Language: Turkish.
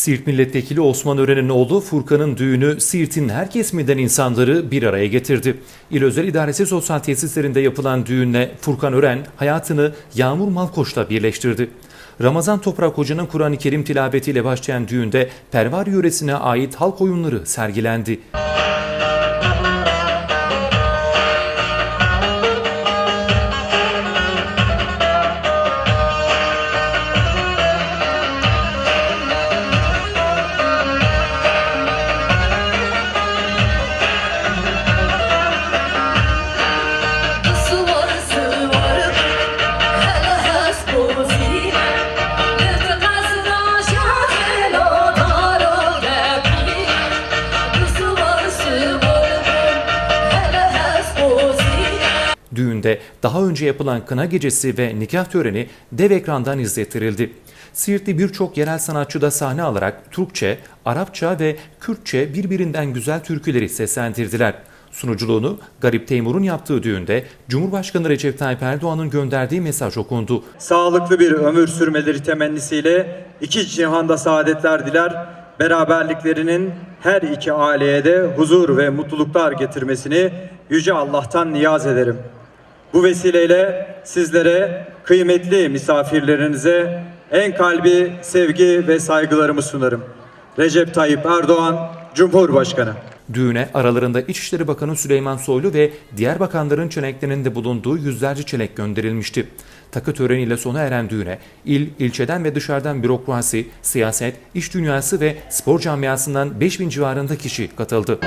Siirt Milletvekili Osman Ören'in oğlu Furkan'ın düğünü Siirt'in her kesiminden insanları bir araya getirdi. İl Özel İdaresi Sosyal Tesislerinde yapılan düğünle Furkan Ören hayatını Yağmur Malkoç'la birleştirdi. Ramazan Toprak Hoca'nın Kur'an-ı Kerim tilavetiyle başlayan düğünde Pervar yöresine ait halk oyunları sergilendi. Suları Düğünde daha önce yapılan kına gecesi ve nikah töreni dev ekrandan izlettirildi. Siirtli birçok yerel sanatçı da sahne alarak Türkçe, Arapça ve Kürtçe birbirinden güzel türküleri seslendirdiler. Sunuculuğunu Garip Teymur'un yaptığı düğünde Cumhurbaşkanı Recep Tayyip Erdoğan'ın gönderdiği mesaj okundu. sağlıklı bir ömür sürmeleri temennisiyle iki cihanda saadetler diler, beraberliklerinin her iki aileye de huzur ve mutluluklar getirmesini Yüce Allah'tan niyaz ederim. Bu vesileyle sizlere, kıymetli misafirlerinize en kalbi sevgi ve saygılarımı sunarım. Recep Tayyip Erdoğan, Cumhurbaşkanı. Düğüne aralarında İçişleri Bakanı Süleyman Soylu ve diğer bakanların çeneklerinde bulunduğu yüzlerce çenek gönderilmişti. Takı töreniyle sona eren düğüne il, ilçeden ve dışarıdan bürokrasi, siyaset, iş dünyası ve spor camiasından 5000 civarında kişi katıldı.